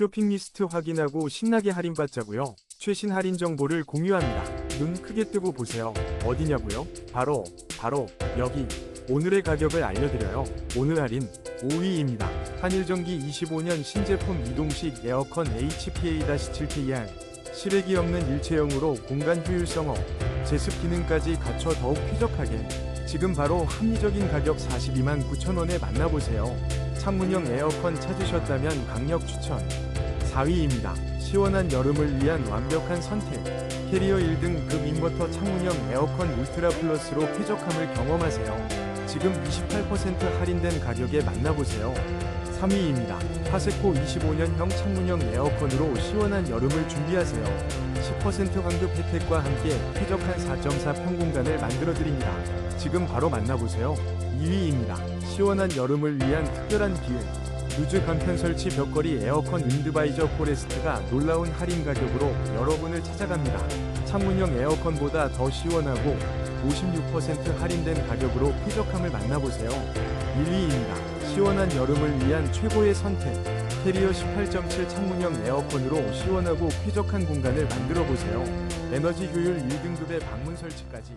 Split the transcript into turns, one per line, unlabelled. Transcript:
쇼핑 리스트 확인하고 신나게 할인받자고요. 최신 할인 정보를 공유합니다. 눈 크게 뜨고 보세요. 어디냐고요? 바로 바로 여기 오늘의 가격을 알려드려요. 오늘 할인 5위입니다. 한일전기 25년 신제품 이동식 에어컨 HPA-7KR 실외기 없는 일체형으로 공간 효율성 업, 제습 기능까지 갖춰 더욱 쾌적하게 지금 바로 합리적인 가격 42만 9천원에 만나보세요. 창문형 에어컨 찾으셨다면 강력 추천 4위입니다. 시원한 여름을 위한 완벽한 선택 캐리어 1등 급 인버터 창문형 에어컨 울트라 플러스로 쾌적함을 경험하세요. 지금 28% 할인된 가격에 만나보세요. 3위입니다. 파세코 25년형 창문형 에어컨으로 시원한 여름을 준비하세요. 10% 환급 혜택과 함께 쾌적한 4.4 평공간을 만들어드립니다. 지금 바로 만나보세요. 2위입니다. 시원한 여름을 위한 특별한 기회. 루즈 간편 설치 벽걸이 에어컨 윈드바이저 포레스트가 놀라운 할인 가격으로 여러분을 찾아갑니다. 창문형 에어컨보다 더 시원하고 56% 할인된 가격으로 쾌적함을 만나보세요. 1위입니다. 시원한 여름을 위한 최고의 선택. 캐리어 18.7 창문형 에어컨으로 시원하고 쾌적한 공간을 만들어 보세요. 에너지 효율 1등급의 방문 설치까지.